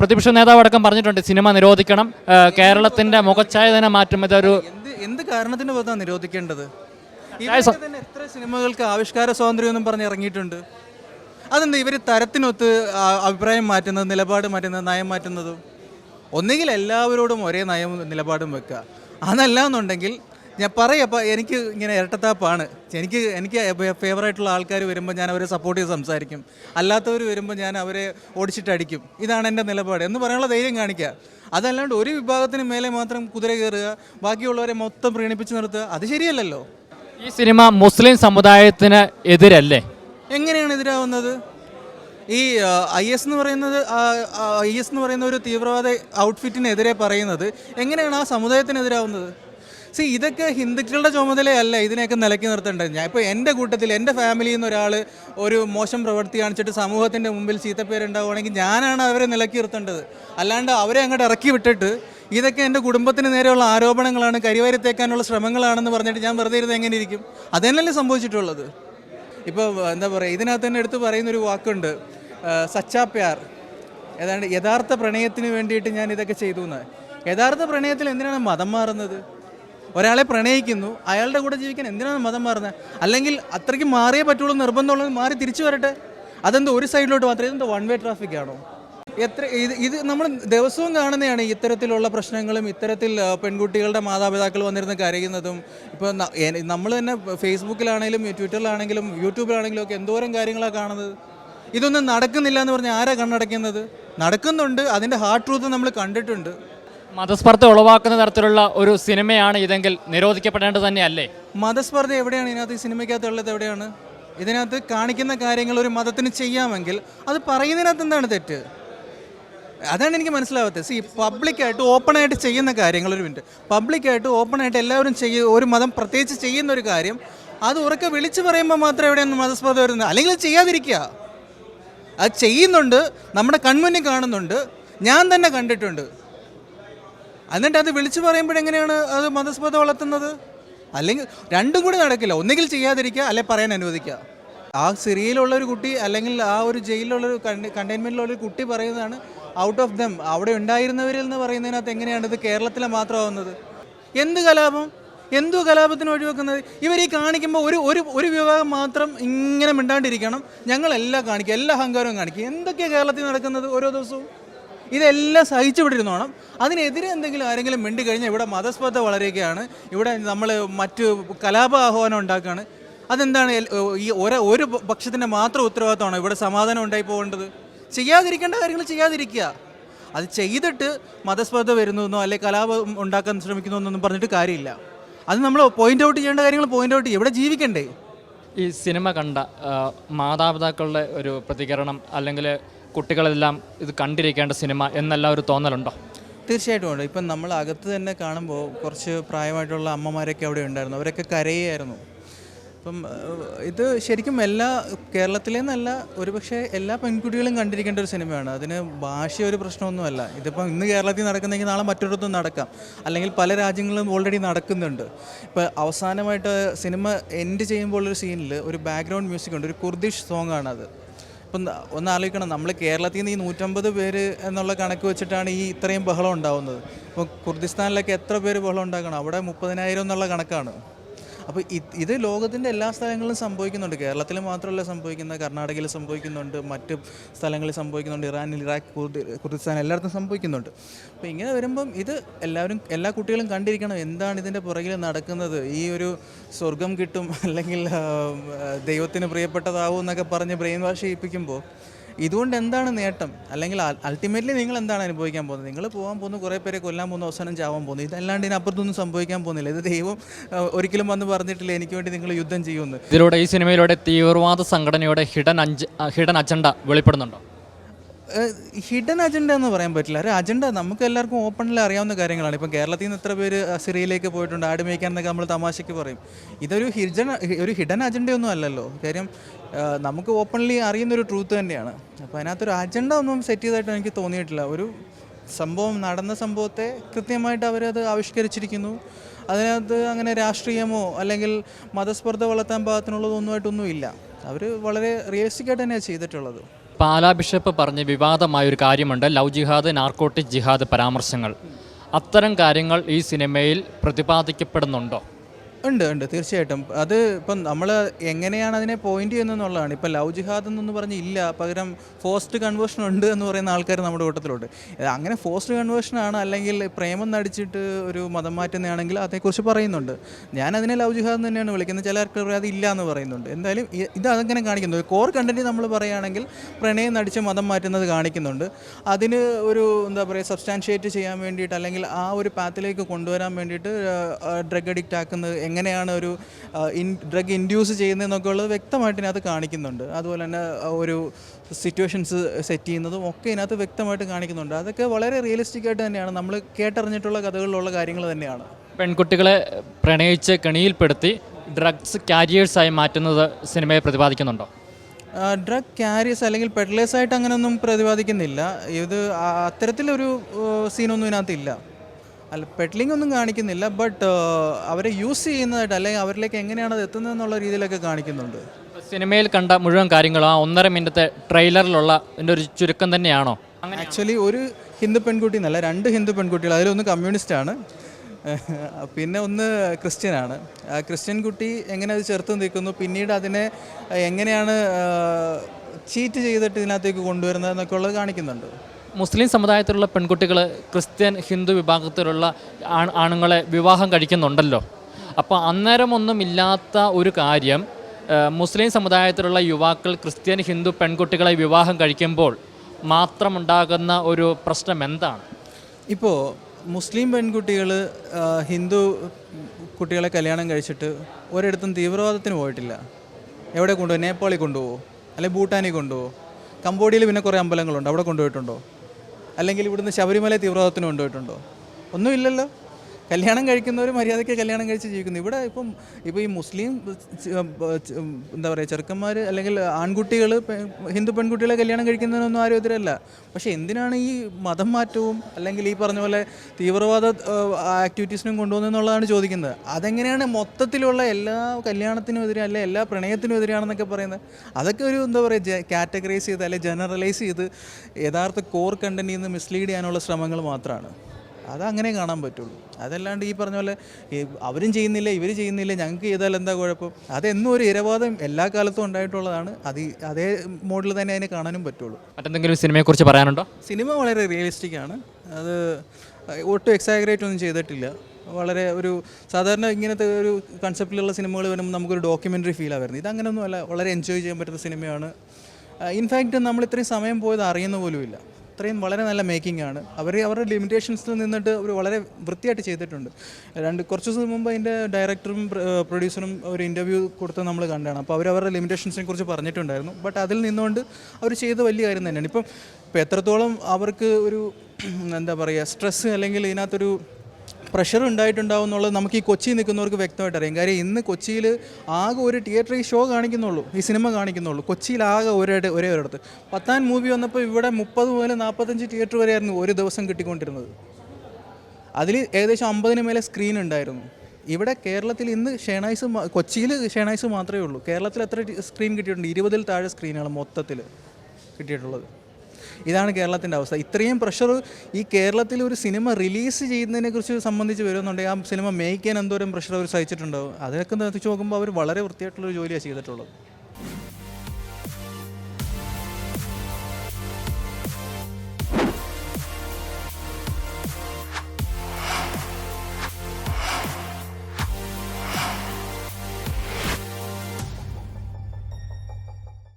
പ്രതിപക്ഷ നേതാവ് അടക്കം പറഞ്ഞിട്ടുണ്ട് സിനിമ നിരോധിക്കണം കേരളത്തിന്റെ മുഖച്ഛായ തന്നെ മാറ്റും. ഇതൊരു എന്ത് എന്ത് കാരണത്തിന് പുറത്താണ് നിരോധിക്കേണ്ടത്? എത്ര സിനിമകൾക്ക് ആവിഷ്കാര സ്വാതന്ത്ര്യം എന്നും പറഞ്ഞ് ഇറങ്ങിയിട്ടുണ്ട്. അതെന്താ ഇവർ തരത്തിനൊത്ത് അഭിപ്രായം മാറ്റുന്നത് നിലപാട് മാറ്റുന്നത് നയം മാറ്റുന്നതും? ഒന്നുകിൽ എല്ലാവരോടും ഒരേ നയവും നിലപാടും വെക്കുക. അതല്ല എന്നുണ്ടെങ്കിൽ ഞാൻ പറയപ്പോൾ എനിക്ക് ഇങ്ങനെ ഇരട്ടത്താപ്പാണ്. എനിക്ക് എനിക്ക് ഫേവറായിട്ടുള്ള ആൾക്കാർ വരുമ്പോൾ ഞാൻ അവരെ സപ്പോർട്ട് ചെയ്ത് സംസാരിക്കും. അല്ലാത്തവർ വരുമ്പോൾ ഞാൻ അവരെ ഓടിച്ചിട്ടടിക്കും. ഇതാണ് എന്റെ നിലപാട്. എന്ന് പറയാനുള്ള ധൈര്യം കാണിക്കുക അതല്ലാണ്ട് ഒരു വിഭാഗത്തിന് മേലെ മാത്രം കുതിര കയറുക ബാക്കിയുള്ളവരെ മൊത്തം പ്രീണിപ്പിച്ച് നിർത്തുക അത് ശരിയല്ലല്ലോ. ഈ സിനിമ മുസ്ലിം സമുദായത്തിന് എതിരല്ലേ? എങ്ങനെയാണ് എതിരാവുന്നത്? ഈ ഐ എസ് എന്ന് പറയുന്നത് ഐ എസ് എന്ന് പറയുന്ന ഒരു തീവ്രവാദ ഔട്ട്ഫിറ്റിനെതിരെ പറയുന്നത്. എങ്ങനെയാണ് ആ സമുദായത്തിനെതിരാവുന്നത് സി ഇതൊക്കെ ഹിന്ദുക്കളുടെ ചുമതലയല്ല ഇതിനെയൊക്കെ നിലക്കി നിർത്തേണ്ടത്. ഞാൻ ഇപ്പോൾ എന്റെ കൂട്ടത്തിൽ എന്റെ ഫാമിലിയിൽ നിന്ന് ഒരാൾ ഒരു മോശം പ്രവൃത്തി കാണിച്ചിട്ട് സമൂഹത്തിന്റെ മുമ്പിൽ ചീത്തപ്പേരുണ്ടാവുകയാണെങ്കിൽ ഞാനാണ് അവരെ നിലക്കി നിർത്തേണ്ടത്. അല്ലാണ്ട് അവരെ അങ്ങോട്ട് ഇറക്കി വിട്ടിട്ട് ഇതൊക്കെ എന്റെ കുടുംബത്തിന് നേരെയുള്ള ആരോപണങ്ങളാണ് കരിവാരിത്തേക്കാനുള്ള ശ്രമങ്ങളാണെന്ന് പറഞ്ഞിട്ട് ഞാൻ വെറുതെ ഇരുന്ന് എങ്ങനെ ഇരിക്കും? അതന്നെയല്ലേ സംഭവിച്ചിട്ടുള്ളത്. ഇപ്പോൾ എന്താ പറയുക ഇതിനകത്ത് തന്നെ എടുത്ത് പറയുന്നൊരു വാക്കുണ്ട്. സച്ചാ പ്യാർ. ഏതാണ്ട് യഥാർത്ഥ പ്രണയത്തിന് വേണ്ടിയിട്ട് ഞാൻ ഇതൊക്കെ ചെയ്തു എന്ന് യഥാർത്ഥ പ്രണയത്തിൽ എന്തിനാണ് മതം മാറുന്നത്? ഒരാളെ പ്രണയിക്കുന്നു അയാളുടെ കൂടെ ജീവിക്കാൻ എന്തിനാണ് മതം മാറുന്നത്? അല്ലെങ്കിൽ അത്രയ്ക്ക് മാറിയേ പറ്റുള്ളൂ നിർബന്ധമുള്ളത് മാറി തിരിച്ചു വരട്ടെ? അതെന്താ ഒരു സൈഡിലോട്ട് മാത്രമേ ഇതെന്താ വൺ വേ ട്രാഫിക് ആണോ? എത്ര ഇത് ഇത് നമ്മൾ ദിവസവും കാണുന്നതാണ് ഇത്തരത്തിലുള്ള പ്രശ്നങ്ങളും ഇത്തരത്തിൽ പെൺകുട്ടികളുടെ മാതാപിതാക്കൾ വന്നിരുന്ന് കരയുന്നതും. ഇപ്പോൾ നമ്മൾ തന്നെ ഫേസ്ബുക്കിലാണെങ്കിലും ട്വിറ്ററിലാണെങ്കിലും യൂട്യൂബിലാണെങ്കിലും ഒക്കെ എന്തോരം കാര്യങ്ങളാണ് കാണുന്നത്? ഇതൊന്നും നടക്കുന്നില്ല എന്ന് പറഞ്ഞാൽ ആരാ കണ്ണടയ്ക്കുന്നത്? നടക്കുന്നുണ്ട് അതിന്റെ ഹാർഡ് ട്രൂത്ത് നമ്മൾ കണ്ടിട്ടുണ്ട്. മതസ്പർദ്ധ ഉളവാക്കുന്ന തരത്തിലുള്ള ഒരു സിനിമയാണ് ഇതെങ്കിൽ നിരോധിക്കപ്പെടേണ്ടത് തന്നെയല്ലേ? മതസ്പർദ്ധ എവിടെയാണ്? ഇതിനകത്ത് ഈ സിനിമയ്ക്കകത്ത് ഉള്ളത് എവിടെയാണ്? ഇതിനകത്ത് കാണിക്കുന്ന കാര്യങ്ങൾ ഒരു മതത്തിന് ചെയ്യാമെങ്കിൽ അത് പറയുന്നതിനകത്ത് എന്താണ് തെറ്റ്? അതാണ് എനിക്ക് മനസ്സിലാവാത്തത്. സി പബ്ലിക്കായിട്ട് ഓപ്പണായിട്ട് ചെയ്യുന്ന കാര്യങ്ങൾ ഒരു മിനിറ്റ് പബ്ലിക്കായിട്ട് ഓപ്പണായിട്ട് എല്ലാവരും ചെയ്യ ഒരു മതം പ്രത്യേകിച്ച് ചെയ്യുന്ന ഒരു കാര്യം അത് ഉറക്കെ വിളിച്ചു പറയുമ്പോൾ മാത്രം എവിടെയാണ് മതസ്പർദ്ധ വരുന്നത്? അല്ലെങ്കിൽ ചെയ്യാതിരിക്കുക. അത് ചെയ്യുന്നുണ്ട് നമ്മുടെ കൺമുന്നിൽ കാണുന്നുണ്ട്. ഞാൻ തന്നെ കണ്ടിട്ടുണ്ട്. എന്നിട്ട് അത് വിളിച്ചു പറയുമ്പോൾ എങ്ങനെയാണ് അത് മതസ്പത വളർത്തുന്നത്? അല്ലെങ്കിൽ രണ്ടും കൂടി നടക്കില്ല. ഒന്നുകിൽ ചെയ്യാതിരിക്കുക അല്ലെ പറയാൻ അനുവദിക്കുക. ആ സിറിയയിലുള്ള ഒരു കുട്ടി അല്ലെങ്കിൽ ആ ഒരു ജയിലിലുള്ള ഒരു കണ്ടെയ്ൻമെന്റിലുള്ള ഒരു കുട്ടി പറയുന്നതാണ് ഔട്ട് ഓഫ് ദം അവിടെ ഉണ്ടായിരുന്നവരിൽ എന്ന് പറയുന്നതിനകത്ത് എങ്ങനെയാണ് ഇത് കേരളത്തിലെ മാത്രമാവുന്നത്? എന്ത് കലാപം? എന്തു കലാപത്തിന് ഒഴിവാക്കുന്നത് ഇവർ ഈ കാണിക്കുമ്പോൾ ഒരു ഒരു ഒരു വിഭാഗം മാത്രം ഇങ്ങനെ മിണ്ടാണ്ടിരിക്കണം. ഞങ്ങളെല്ലാം കാണിക്കുക എല്ലാ അഹങ്കാരവും കാണിക്കുക എന്തൊക്കെയാണ് കേരളത്തിൽ നടക്കുന്നത് ഓരോ ദിവസവും? ഇതെല്ലാം സഹിച്ചു വിട്ടിരുന്നോണം അതിനെതിരെ എന്തെങ്കിലും ആരെങ്കിലും മിണ്ടി കഴിഞ്ഞാൽ ഇവിടെ മതസ്പർദ്ധ വളരുകയാണ്. ഇവിടെ നമ്മൾ മറ്റ് കലാപ ആഹ്വാനം ഉണ്ടാക്കുകയാണ്. അതെന്താണ് ഈ ഒരു ഒരു പക്ഷത്തിന്റെ മാത്രം ഉത്തരവാദിത്തമാണോ ഇവിടെ സമാധാനം ഉണ്ടായി പോകേണ്ടത്? ചെയ്യാതിരിക്കേണ്ട കാര്യങ്ങൾ ചെയ്യാതിരിക്കുക. അത് ചെയ്തിട്ട് മതസ്പർദ്ധ വരുന്നതെന്നോ അല്ലെങ്കിൽ കലാപം ഉണ്ടാക്കാൻ ശ്രമിക്കുന്നു എന്നൊന്നും പറഞ്ഞിട്ട് കാര്യമില്ല. അത് നമ്മൾ പോയിന്റ് ഔട്ട് ചെയ്യേണ്ട കാര്യങ്ങൾ പോയിന്റ് ഔട്ട് ചെയ്യും. ഇവിടെ ജീവിക്കണ്ടേ? ഈ സിനിമ കണ്ട മാതാപിതാക്കളുടെ ഒരു പ്രതികരണം അല്ലെങ്കിൽ കുട്ടികളെല്ലാം ഇത് കണ്ടിരിക്കേണ്ട സിനിമ എന്നല്ല ഒരു തോന്നലുണ്ടോ? തീർച്ചയായിട്ടും ഉണ്ട്. ഇപ്പം നമ്മൾ അകത്ത് തന്നെ കാണുമ്പോൾ കുറച്ച് പ്രായമായിട്ടുള്ള അമ്മമാരൊക്കെ അവിടെ ഉണ്ടായിരുന്നു. അവരൊക്കെ കരയായിരുന്നു. അപ്പം ഇത് ശരിക്കും എല്ലാ കേരളത്തിലേന്നല്ല ഒരുപക്ഷെ എല്ലാ പെൺകുട്ടികളും കണ്ടിരിക്കേണ്ട ഒരു സിനിമയാണ്. അതിന് ഭാഷ ഒരു പ്രശ്നമൊന്നുമല്ല. ഇതിപ്പം ഇന്ന് കേരളത്തിൽ നടക്കുന്നെങ്കിൽ നാളെ മറ്റൊരിടത്തും നടക്കാം. അല്ലെങ്കിൽ പല രാജ്യങ്ങളും ഓൾറെഡി നടക്കുന്നുണ്ട്. ഇപ്പോൾ അവസാനമായിട്ട് സിനിമ എൻഡ് ചെയ്യുമ്പോൾ ഒരു സീനിൽ ഒരു ബാക്ക്ഗ്രൗണ്ട് മ്യൂസിക് ഉണ്ട്. ഒരു കുർദിഷ് സോങ് ഇപ്പം ഒന്ന് ആലോചിക്കണം. നമ്മൾ കേരളത്തിൽ നിന്ന് ഈ നൂറ്റമ്പത് പേര് എന്നുള്ള കണക്ക് വെച്ചിട്ടാണ് ഈ ഇത്രയും ബഹളം ഉണ്ടാവുന്നത്. അപ്പോൾ കുർദിസ്ഥാനിലൊക്കെ എത്ര പേര് ബഹളം ഉണ്ടാക്കണം? അവിടെ മുപ്പതിനായിരം എന്നുള്ള കണക്കാണ്. അപ്പോൾ ഇത് ലോകത്തിന്റെ എല്ലാ സ്ഥലങ്ങളിലും സംഭവിക്കുന്നുണ്ട്. കേരളത്തിൽ മാത്രമല്ല സംഭവിക്കുന്നത് കർണാടകയിൽ സംഭവിക്കുന്നുണ്ട് മറ്റ് സ്ഥലങ്ങളിൽ സംഭവിക്കുന്നുണ്ട് ഇറാൻ ഇറാഖ് കുർദി കുർദിസ്ഥാൻ എല്ലായിടത്തും സംഭവിക്കുന്നുണ്ട്. അപ്പോൾ ഇങ്ങനെ വരുമ്പം ഇത് എല്ലാവരും എല്ലാ കുട്ടികളും കണ്ടിരിക്കണം എന്താണ് ഇതിന്റെ പുറകിൽ നടക്കുന്നത്. ഈ ഒരു സ്വർഗം കിട്ടും അല്ലെങ്കിൽ ദൈവത്തിന് പ്രിയപ്പെട്ടതാവും എന്നൊക്കെ പറഞ്ഞ് ബ്രെയിൻ വാഷ് ചെയ്യിപ്പിക്കുമ്പോൾ ഇതുകൊണ്ട് എന്താണ് നേട്ടം? അല്ലെങ്കിൽ അൾട്ടിമേറ്റ്ലി നിങ്ങൾ എന്താണ് അനുഭവിക്കാൻ പോകുന്നത്? നിങ്ങൾ പോകാൻ പോകുന്ന കുറേ പേരെ കൊല്ലാൻ പോകുന്ന അവസാനം ചാവാൻ പോകുന്നു. ഇതല്ലാണ്ട് ഇതിനപ്പുറത്തൊന്നും സംഭവിക്കാൻ പോകുന്നില്ല. ഇത് ദൈവം ഒരിക്കലും വന്ന് പറഞ്ഞിട്ടില്ല എനിക്ക് വേണ്ടി നിങ്ങൾ യുദ്ധം ചെയ്യുമെന്ന്. ഇതിലൂടെ ഈ സിനിമയിലൂടെ തീവ്രവാദ സംഘടനയുടെ ഹിഡൻ അഞ്ച് ഹിഡൻ അജണ്ട വെളിപ്പെടുന്നുണ്ടോ? ഹിഡൻ അജണ്ട എന്ന് പറയാൻ പറ്റില്ല. ഒരു അജണ്ട നമുക്ക് എല്ലാവർക്കും ഓപ്പണിൽ അറിയാവുന്ന കാര്യങ്ങളാണ്. ഇപ്പം കേരളത്തിൽ നിന്ന് എത്ര പേര് സിറിയയിലേക്ക് പോയിട്ടുണ്ട്. ആട് മേയ്ക്കാൻ എന്നൊക്കെ നമ്മൾ തമാശയ്ക്ക് പറയും. ഇതൊരു ഹിഡൻ ഒരു ഹിഡൻ അജണ്ടയൊന്നും അല്ലല്ലോ. കാര്യം നമുക്ക് ഓപ്പൺലി അറിയുന്നൊരു ട്രൂത്ത് തന്നെയാണ്. അപ്പോൾ അതിനകത്തൊരു അജണ്ട ഒന്നും സെറ്റ് ചെയ്തതായിട്ട് എനിക്ക് തോന്നിയിട്ടില്ല. ഒരു സംഭവം നടന്ന സംഭവത്തെ കൃത്യമായിട്ട് അവരത് ആവിഷ്കരിച്ചിരിക്കുന്നു. അതിനകത്ത് അങ്ങനെ രാഷ്ട്രീയമോ അല്ലെങ്കിൽ മതസ്പർദ്ധ വളർത്താൻ പാകത്തിനുള്ളതൊന്നുമായിട്ടൊന്നും ഇല്ല അവർ വളരെ റിയലിസ്റ്റിക് ആയിട്ട് തന്നെയാണ് ചെയ്തിട്ടുള്ളത്. പാലാ ബിഷപ്പ് പറഞ്ഞ വിവാദമായ ഒരു കാര്യമുണ്ട്. ലവ് ജിഹാദ് നാർക്കോട്ടിക് ജിഹാദ് പരാമർശങ്ങൾ. അത്തരം കാര്യങ്ങൾ ഈ സിനിമയിൽ പ്രതിപാദിക്കപ്പെടുന്നുണ്ടോ? ഉണ്ട് ഉണ്ട്. തീർച്ചയായിട്ടും. അത് ഇപ്പം നമ്മൾ എങ്ങനെയാണ് അതിനെ പോയിന്റ് ചെയ്യുന്നതെന്നുള്ളതാണ്. ഇപ്പം ലവ് ജിഹാദ് എന്നൊന്നും പറഞ്ഞ് ഇല്ല. പകരം ഫോസ്റ്റ് കൺവേർഷൻ ഉണ്ട് എന്ന് പറയുന്ന ആൾക്കാർ നമ്മുടെ കൂട്ടത്തിലുണ്ട്. അങ്ങനെ ഫോസ്റ്റ് കൺവേർഷൻ ആണ് അല്ലെങ്കിൽ പ്രേമം നടിച്ചിട്ട് ഒരു മതം മാറ്റുന്നതാണെങ്കിൽ അതേക്കുറിച്ച് പറയുന്നുണ്ട്. ഞാൻ അതിനെ ലവ് ജിഹാദ് തന്നെയാണ് വിളിക്കുന്നത്. ചില ആൾക്കാർ അത് ഇല്ല എന്ന് പറയുന്നുണ്ട്. എന്തായാലും ഇത് അതങ്ങനെ കാണിക്കുന്നു കോർ കണ്ടന്റ് നമ്മൾ പറയുകയാണെങ്കിൽ പ്രണയം നടിച്ച് മതം മാറ്റുന്നത് കാണിക്കുന്നുണ്ട്. അതിന് ഒരു എന്താ പറയുക സബ്സ്റ്റാൻഷിയേറ്റ് ചെയ്യാൻ വേണ്ടിയിട്ട് അല്ലെങ്കിൽ ആ ഒരു പാത്തിലേക്ക് കൊണ്ടുവരാൻ വേണ്ടിയിട്ട് ഡ്രഗ് അഡിക്റ്റ് ആക്കുന്നത് എങ്ങനെയാണ് ഒരു ഇൻ ഡ്രഗ് ഇൻഡ്യൂസ് ചെയ്യുന്നതെന്നൊക്കെ ഉള്ളത് വ്യക്തമായിട്ട് ഇതിനകത്ത് കാണിക്കുന്നുണ്ട്. അതുപോലെ തന്നെ ഒരു സിറ്റുവേഷൻസ് സെറ്റ് ചെയ്യുന്നതും ഒക്കെ ഇതിനകത്ത് വ്യക്തമായിട്ട് കാണിക്കുന്നുണ്ട്. അതൊക്കെ വളരെ റിയലിസ്റ്റിക് ആയിട്ട് തന്നെയാണ്. നമ്മൾ കേട്ടറിഞ്ഞിട്ടുള്ള കഥകളിലുള്ള കാര്യങ്ങൾ തന്നെയാണ്. പെൺകുട്ടികളെ പ്രണയിച്ച് കെണിയിൽപ്പെടുത്തി ഡ്രഗ്സ് ക്യാരിയേഴ്സായി മാറ്റുന്നത് സിനിമയെ പ്രതിപാദിക്കുന്നുണ്ടോ? ഡ്രഗ് ക്യാരിയേഴ്സ് അല്ലെങ്കിൽ പെഡ്ലേഴ്സായിട്ട് അങ്ങനെയൊന്നും പ്രതിപാദിക്കുന്നില്ല. ഇത് അത്തരത്തിലൊരു സീനൊന്നും ഇതിനകത്തില്ല. അല്ല പെഡ്ലിംഗ് ഒന്നും കാണിക്കുന്നില്ല ബട്ട് അവരെ യൂസ് ചെയ്യുന്നതായിട്ട് അല്ലെങ്കിൽ അവരിലേക്ക് എങ്ങനെയാണ് അത് എത്തുന്നത് എന്നുള്ള രീതിയിലൊക്കെ കാണിക്കുന്നുണ്ട്. സിനിമയിൽ കണ്ട മുഴുവൻ കാര്യങ്ങളും ആ ഒന്നര മിനിറ്റത്തെ ട്രെയിലറിലുള്ള ഒരു ചുരുക്കം തന്നെയാണോ? ആക്ച്വലി ഒരു ഹിന്ദു പെൺകുട്ടി എന്നല്ല രണ്ട് ഹിന്ദു പെൺകുട്ടികൾ അതിലൊന്ന് കമ്മ്യൂണിസ്റ്റ് ആണ്. പിന്നെ ഒന്ന് ക്രിസ്ത്യനാണ് ആ ക്രിസ്ത്യൻ കുട്ടി എങ്ങനെ അത് ചേർത്ത് നിൽക്കുന്നു പിന്നീട് അതിനെ എങ്ങനെയാണ് ചീറ്റ് ചെയ്തിട്ട് ഇതിനകത്തേക്ക് കൊണ്ടുവരുന്നത് എന്നൊക്കെ ഉള്ളത് കാണിക്കുന്നുണ്ട്. മുസ്ലിം സമുദായത്തിലുള്ള പെൺകുട്ടികൾ ക്രിസ്ത്യൻ ഹിന്ദു വിഭാഗത്തിലുള്ള ആണുങ്ങളെ വിവാഹം കഴിക്കുന്നുണ്ടല്ലോ. അപ്പോൾ അന്നേരമൊന്നും ഇല്ലാത്ത ഒരു കാര്യം മുസ്ലിം സമുദായത്തിലുള്ള യുവാക്കൾ ക്രിസ്ത്യൻ ഹിന്ദു പെൺകുട്ടികളെ വിവാഹം കഴിക്കുമ്പോൾ മാത്രമുണ്ടാകുന്ന ഒരു പ്രശ്നം എന്താണ്? ഇപ്പോൾ മുസ്ലിം പെൺകുട്ടികൾ ഹിന്ദു കുട്ടികളെ കല്യാണം കഴിച്ചിട്ട് ഒരിടത്തും തീവ്രവാദത്തിന് പോയിട്ടില്ല. എവിടെ കൊണ്ടുപോകും നേപ്പാളിൽ കൊണ്ടുപോകുമോ അല്ലെങ്കിൽ ഭൂട്ടാനിൽ കൊണ്ടുപോകുമോ കംബോഡിയയിൽ പിന്നെ കുറേ അമ്പലങ്ങളുണ്ട്. അവിടെ കൊണ്ടുപോയിട്ടുണ്ടോ? അല്ലെങ്കിൽ ഇവിടുന്ന് ശബരിമല തീവ്രവാദത്തിന് കൊണ്ടുപോയിട്ടുണ്ടോ? ഒന്നുമില്ലല്ലോ. കല്യാണം കഴിക്കുന്നവർ മര്യാദയ്ക്ക് കല്യാണം കഴിച്ച് ജീവിക്കുന്നു. ഇവിടെ ഇപ്പം ഇപ്പോൾ ഈ മുസ്ലിം എന്താ പറയുക ചെറുക്കന്മാർ അല്ലെങ്കിൽ ആൺകുട്ടികൾ ഹിന്ദു പെൺകുട്ടികളെ കല്യാണം കഴിക്കുന്നതിനൊന്നും ആരും എതിരല്ല. പക്ഷേ എന്തിനാണ് ഈ മതം മാറ്റവും അല്ലെങ്കിൽ ഈ പറഞ്ഞ പോലെ തീവ്രവാദ ആക്ടിവിറ്റീസിനും കൊണ്ടുപോകുന്നതെന്നുള്ളതാണ് ചോദിക്കുന്നത്. അതെങ്ങനെയാണ് മൊത്തത്തിലുള്ള എല്ലാ കല്യാണത്തിനും എതിരെ അല്ലെ എല്ലാ പ്രണയത്തിനും എതിരാണെന്നൊക്കെ പറയുന്നത്? അതൊക്കെ ഒരു എന്താ പറയുക കാറ്റഗറൈസ് ചെയ്ത് അല്ലെങ്കിൽ ജനറലൈസ് ചെയ്ത് യഥാർത്ഥ കോർ കണ്ടന്റിൽ നിന്ന് മിസ്ലീഡ് ചെയ്യാനുള്ള ശ്രമങ്ങൾ മാത്രമാണ് അതങ്ങനെ കാണാൻ പറ്റുള്ളൂ. അതല്ലാണ്ട് ഈ പറഞ്ഞ പോലെ അവരും ചെയ്യുന്നില്ല ഇവർ ചെയ്യുന്നില്ല ഞങ്ങൾക്ക് ചെയ്താൽ എന്താ കുഴപ്പം? അതെന്നും ഒരു ഇരവാദം എല്ലാ കാലത്തും ഉണ്ടായിട്ടുള്ളതാണ്. അത് അതേ മോഡിൽ തന്നെ അതിനെ കാണാനും പറ്റുള്ളൂ. മറ്റെന്തെങ്കിലും സിനിമയെക്കുറിച്ച് പറയാനുണ്ടോ? സിനിമ വളരെ റിയലിസ്റ്റിക് ആണ്. അത് ഒട്ടും എക്സാഗ്രേറ്റ് ഒന്നും ചെയ്തിട്ടില്ല. വളരെ ഒരു സാധാരണ ഇങ്ങനത്തെ ഒരു കൺസെപ്റ്റിലുള്ള സിനിമകൾ വരുമ്പോൾ നമുക്കൊരു ഡോക്യുമെന്ററി ഫീലാണ് വരുന്നത്. അല്ല വളരെ എൻജോയ് ചെയ്യാൻ പറ്റുന്ന സിനിമയാണ്. ഇൻഫാക്റ്റ് നമ്മൾ ഇത്രയും സമയം പോയത് അറിയുന്ന പോലുമില്ല. ഇത്രയും വളരെ നല്ല മേക്കിംഗ് ആണ്. അവർ അവരുടെ ലിമിറ്റേഷൻസിൽ നിന്നിട്ട് അവർ വളരെ വൃത്തിയായിട്ട് ചെയ്തിട്ടുണ്ട്. രണ്ട് കുറച്ച് ദിവസം മുമ്പ് അതിന്റെ ഡയറക്ടറും പ്രൊഡ്യൂസറും ഒരു ഇന്റർവ്യൂ കൊടുത്ത് നമ്മൾ കണ്ടാണ്. അപ്പോൾ അവർ അവരുടെ ലിമിറ്റേഷൻസിനെ കുറിച്ച് പറഞ്ഞിട്ടുണ്ടായിരുന്നു. ബട്ട് അതിൽ നിന്നുകൊണ്ട് അവർ ചെയ്ത വലിയ കാര്യം തന്നെയാണ്. ഇപ്പം ഇപ്പോൾ എത്രത്തോളം അവർക്ക് ഒരു എന്താ പറയുക സ്ട്രെസ്സ് അല്ലെങ്കിൽ ഇതിനകത്തൊരു പ്രഷർ ഉണ്ടായിട്ടുണ്ടാവും എന്നുള്ളത് നമുക്ക് ഈ കൊച്ചിയിൽ നിൽക്കുന്നവർക്ക് വ്യക്തമായിട്ട് അറിയാം. കാര്യം ഇന്ന് കൊച്ചിയിൽ ആകെ ഒരു തിയേറ്റർ ഈ ഷോ കാണിക്കുന്നുള്ളൂ ഈ സിനിമ കാണിക്കുന്നുള്ളൂ. കൊച്ചിയിൽ ആകെ ഒരേ ഒരേ ഒരിടത്ത്. പത്താൻ മൂവി വന്നപ്പോൾ ഇവിടെ മുപ്പത് മുതൽ നാൽപ്പത്തഞ്ച് തിയേറ്റർ വരെയായിരുന്നു ഒരു ദിവസം കിട്ടിക്കൊണ്ടിരുന്നത്. അതിൽ ഏകദേശം അമ്പതിന് മേലെ സ്ക്രീൻ ഉണ്ടായിരുന്നു. ഇവിടെ കേരളത്തിൽ ഇന്ന് ഷേണൈസ് കൊച്ചിയിൽ ഷേണൈസ് മാത്രമേ ഉള്ളൂ. കേരളത്തിൽ എത്ര സ്ക്രീൻ കിട്ടിയിട്ടുണ്ട്? ഇരുപതിൽ താഴെ സ്ക്രീനുകൾ മൊത്തത്തിൽ കിട്ടിയിട്ടുള്ളത്. ഇതാണ് കേരളത്തിന്റെ അവസ്ഥ. ഇത്രയും പ്രഷർ ഈ കേരളത്തിൽ ഒരു സിനിമ റിലീസ് ചെയ്യുന്നതിനെ കുറിച്ച് സംബന്ധിച്ച് വരുന്നുണ്ടെങ്കിൽ ആ സിനിമ ചെയ്യാൻ എന്തോരം പ്രഷർ അവർ സഹിച്ചിട്ടുണ്ടാവും? അതിനൊക്കെ വെച്ച് നോക്കുമ്പോൾ അവർ വളരെ വൃത്തിയായിട്ടുള്ളൊരു ജോലിയാണ് ചെയ്തിട്ടുള്ളത്.